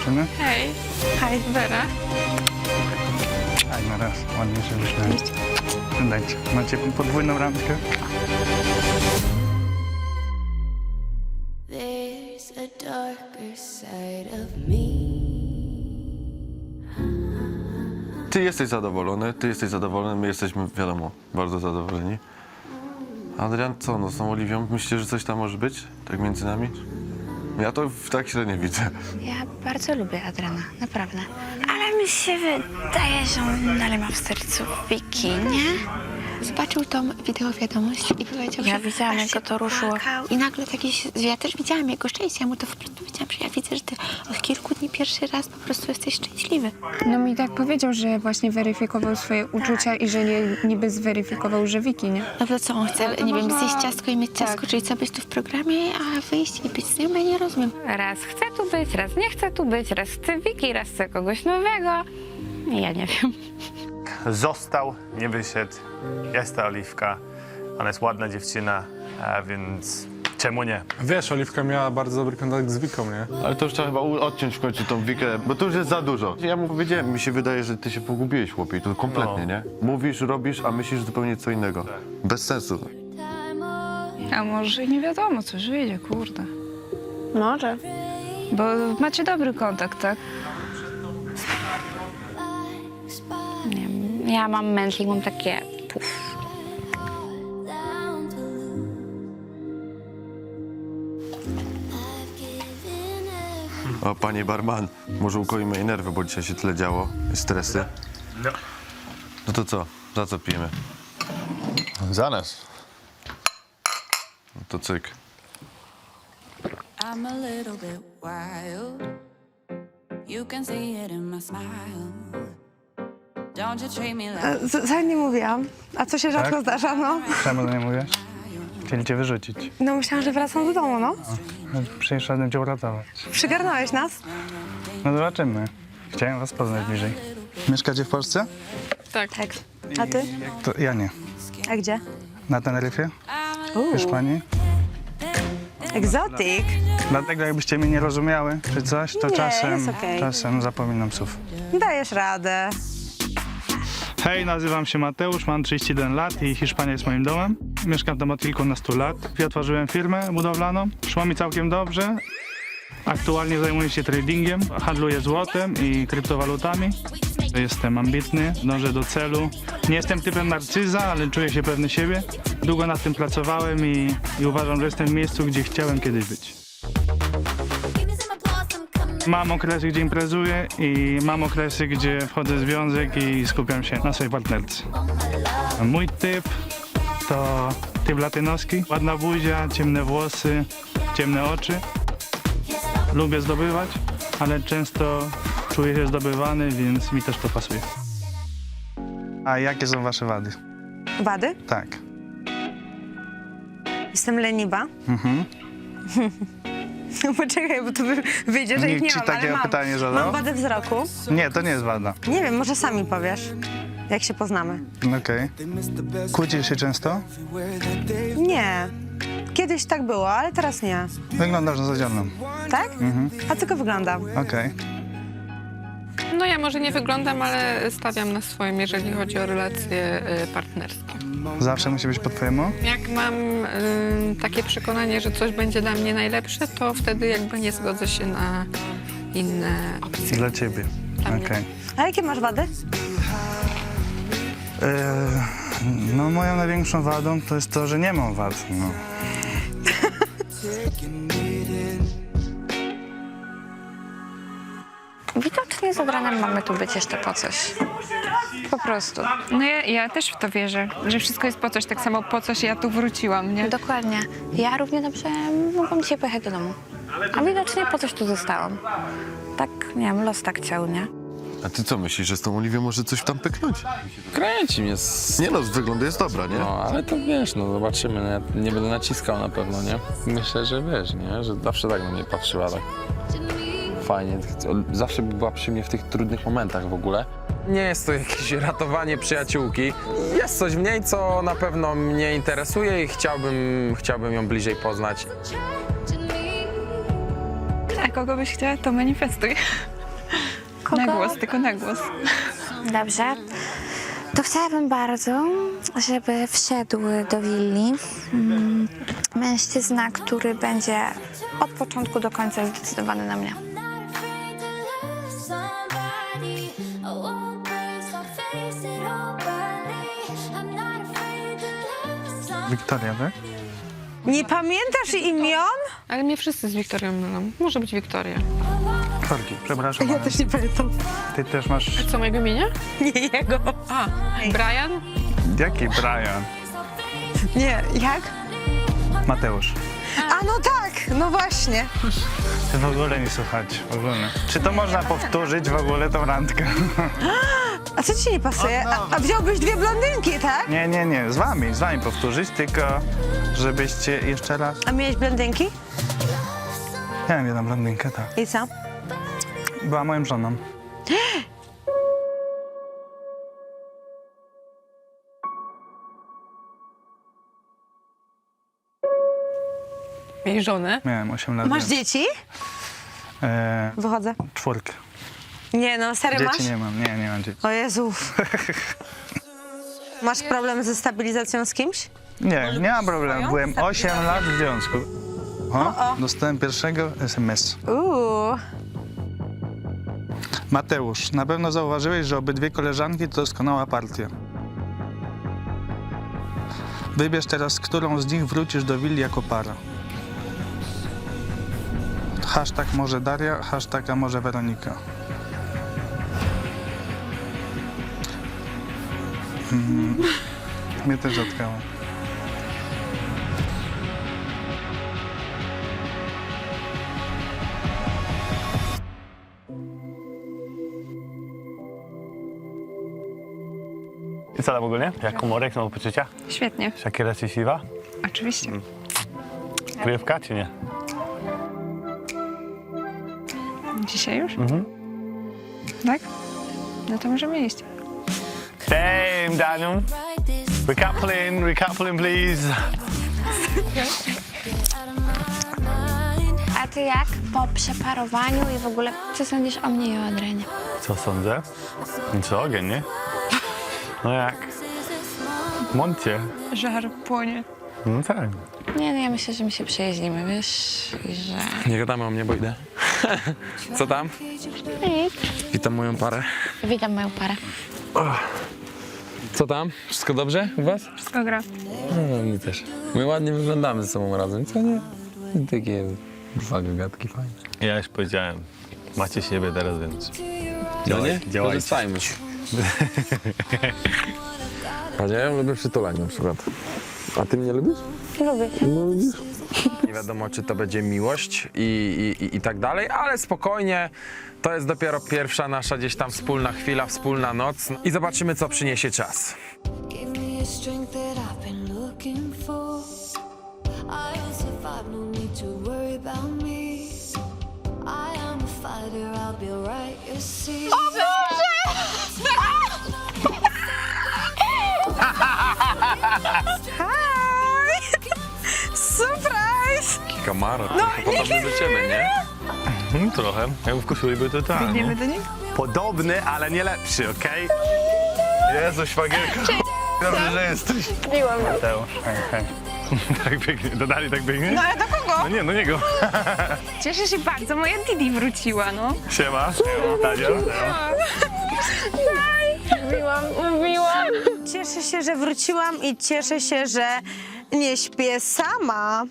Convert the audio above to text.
Dziewczyny? Hej. Hej, Wera. Aj, na raz. Ładnie się wyśmiałem. Dajcie. Macie podwójną randkę? There's a darker side of me. Ty jesteś zadowolony, ty jesteś zadowolony, my jesteśmy, wiadomo, bardzo zadowoleni. Adrian, co no, z tą Oliwią? Myślisz, że coś tam może być? Tak między nami? Ja to w tak średnio widzę. Ja bardzo lubię Adriana, naprawdę. Ale mi się wydaje, że on dalej ma w sercu Wiki, nie? Zobaczył tą wideo wiadomość i powiedział, Ja że widziałam, aż jak go to ruszyło. popłakał. I nagle taki, się- ja też widziałam jego szczęście, ja mu to wprost powiedziałam, że ja widzę, że ty od kilku dni pierwszy raz po prostu jesteś szczęśliwy. No mi tak powiedział, że właśnie weryfikował swoje uczucia i że nie, niby zweryfikował, że Wiki, nie? No to co, on chce, nie wiem, zjeść ciastko i mieć ciastko, Tak. czyli co, być tu w programie, a wyjść i być z nią, ja nie rozumiem. Raz chce tu być, raz nie chce tu być, raz chce Wiki, raz chce kogoś nowego. Ja nie wiem. Został, nie wyszedł. Jest ta Oliwka. Ona jest ładna dziewczyna, a więc czemu nie? Wiesz, Oliwka miała bardzo dobry kontakt z Wiką, nie? Ale to już trzeba chyba u- odciąć w końcu tą Wikę, bo to już jest za dużo. Ja mu powiedziałem, mi się wydaje, że ty się pogubiłeś, chłopie, i to kompletnie, No. nie? Mówisz, robisz, a myślisz zupełnie co innego. Bez sensu. A może nie wiadomo, coś wyjdzie, kurde. Może. Bo macie dobry kontakt, tak? Ja mam mętlik, mam takie puf. O, panie barman, może ukoimy jej nerwy, bo dzisiaj się tyle działo, i stresy. No. No to co? Za co pijemy? Za nas. No to cyk. I'm a little bit wild. You can see it in my smile. Z- Za nie mówiłam. A co się rzadko Tak? zdarza, no? Czemu to nie mówisz? Chcieli cię wyrzucić. No myślałam, że wracam do domu, no. No, Przyszedłem cię uratować. Przygarnąłeś nas? No zobaczymy. Chciałem was poznać bliżej. Mieszkacie w Polsce? Tak. A ty? To ja nie. A gdzie? Na Teneryfie? W Hiszpanii? Egzotyk. Dlatego jakbyście mnie nie rozumiały czy coś, to Nie, czasem, jest okej. czasem zapominam słów. Dajesz radę. Hej, nazywam się Mateusz, mam 31 lat i Hiszpania jest moim domem. Mieszkam tam od kilkunastu lat. I otworzyłem firmę budowlaną. Szło mi całkiem dobrze. Aktualnie zajmuję się tradingiem, handluję złotem i kryptowalutami. Jestem ambitny, dążę do celu. Nie jestem typem narcyza, ale czuję się pewny siebie. Długo nad tym pracowałem i, i uważam, że jestem w miejscu, gdzie chciałem kiedyś być. Mam okresy, gdzie imprezuję i mam okresy, gdzie wchodzę w związek i skupiam się na swojej partnerce. Mój typ to typ latynoski. Ładna buzia, ciemne włosy, ciemne oczy. Lubię zdobywać, ale często czuję się zdobywany, więc mi też to pasuje. A jakie są wasze wady? Wady? Tak. Jestem leniwa. Mhm. Poczekaj, bo to wy- wyjdzie, że ich Nikt nie ci mam, takiego ale mam. pytania zadał? Mam wadę wzroku. Nie, to nie jest wada. Nie wiem, może sami powiesz, jak się poznamy. Okej. Kłócisz się często? Nie. Kiedyś tak było, ale teraz nie. Wyglądasz na zadziorną. Tak? A tylko wyglądam. Okej. No ja może nie wyglądam, ale stawiam na swoim, jeżeli chodzi o relacje y, partnerskie. Zawsze musi być po twojemu? Jak mam y, takie przekonanie, że coś będzie dla mnie najlepsze, to wtedy jakby nie zgodzę się na inne opcje. Dla ciebie. Dla Okej. A jakie masz wady? E, No moją największą wadą to jest to, że nie mam wad. No. Adrianem mamy tu być jeszcze po coś. Po prostu. No ja, ja też w to wierzę, że wszystko jest po coś, tak samo po coś ja tu wróciłam, nie? Dokładnie. Ja równie dobrze mogłam dzisiaj pojechać do domu. A widocznie po coś tu zostałam. Tak, nie wiem, los tak chciał, nie? A ty co myślisz, że z tą Oliwią może coś tam pyknąć? Kręci mnie. Z... Nie no, z wyglądu jest dobra, nie? No, ale to wiesz, no zobaczymy. No, ja nie będę naciskał na pewno, nie? Myślę, że wiesz, nie? Że zawsze tak na mnie patrzyła, tak fajnie. Zawsze była przy mnie w tych trudnych momentach w ogóle. Nie jest to jakieś ratowanie przyjaciółki. Jest coś w niej, co na pewno mnie interesuje i chciałbym, chciałbym ją bliżej poznać. A kogo byś chciała, to manifestuj. Kogo? Na głos, tylko na głos. Dobrze. To chciałabym bardzo, żeby wszedł do willi mm, mężczyzna, który będzie od początku do końca zdecydowany na mnie. Wiktoria, tak? Nie pamiętasz imion? Ale mnie wszyscy z Wiktorią mylą. Może być Wiktoria. Sorki, przepraszam. Ja ale też nie pamiętam. Ty też masz... Co, mojego imienia? Nie jego. A, Brian? Jaki Brian? Nie, jak? Mateusz. A no tak, no właśnie. Ty w ogóle nie słuchać, w ogóle. Czy to można powtórzyć w ogóle tą randkę? A co ci nie pasuje? A, a wziąłbyś dwie blondynki, tak? Nie, nie, nie, z wami, z wami powtórzyć, tylko żebyście jeszcze raz... A miałeś blondynki? Miałem jedną blondynkę, tak. I co? Była moją żoną. Jej żonę? Miałem 8 lat. Masz więc- dzieci? E, Wychodzę. czwórkę. Nie no, serio masz? Dzieci nie mam, nie, nie mam dzieci. O Jezu. Masz problem ze stabilizacją z kimś? Nie, nie mam problemu. Byłem 8 lat w związku. O, dostałem pierwszego SMS. Uuu. Mateusz, na pewno zauważyłeś, że obydwie koleżanki to doskonała partia. Wybierz teraz, którą z nich wrócisz do willi jako para. Hashtag może Daria, hashtag a może Weronika. Mnie też zatkało. I co tam ogólnie? Jak humorek, znowu poczucia? Świetnie, Shakira czy Siwa? oczywiście. Kryjówka czy nie? Dzisiaj już? Mhm. Tak? No to możemy iść. Damn, Daniel. Recoupling, recoupling, please. A ty jak po przeparowaniu i w ogóle co sądzisz o mnie i o Adrenie? Co sądzę? Co, ogień, nie? No jak? Moncie. Żar płonie. No tak. Nie, no ja myślę, że my się przejeździmy, wiesz, i że... Nie gadamy o mnie, bo idę. Co tam? Witam moją parę. Witam moją parę. Co tam? Wszystko dobrze u was? Wszystko gra. No, mi też. My ładnie wyglądamy ze sobą razem, co nie? Takie dwa gagatki fajne. Ja już powiedziałem. Macie siebie teraz, więc No nie? działajcie. Korzystajmy. Panie, ja lubię przytulać na przykład. A ty mnie lubisz? Lubię. No lubisz. Nie wiadomo, czy to będzie miłość i, i, i, i tak dalej, ale spokojnie. To jest dopiero pierwsza nasza gdzieś tam wspólna chwila, wspólna noc i zobaczymy, co przyniesie czas. Give me a strength that I've been looking for. I'll survive, no need to worry about me. I am a fighter, I'll be right, you see. Hi! Kamara, no, podobny do ciebie, nie? Hmm, trochę. Jak w koszuli by to tak. Idziemy do nich? Podobny, ale nie lepszy, okej? Jezu, szwagierka. Dobrze, że jesteś. Miło mi. Mateusz, hej, hej. Tak biegnie, dodali tak biegnie? No ale do kogo? No nie, no niego. Cieszę się bardzo, moja Didi wróciła, no. Siema, siema, Tadzio. Mówiłam, mówiłam. Cieszę się, że wróciłam i cieszę się, że nie śpię sama.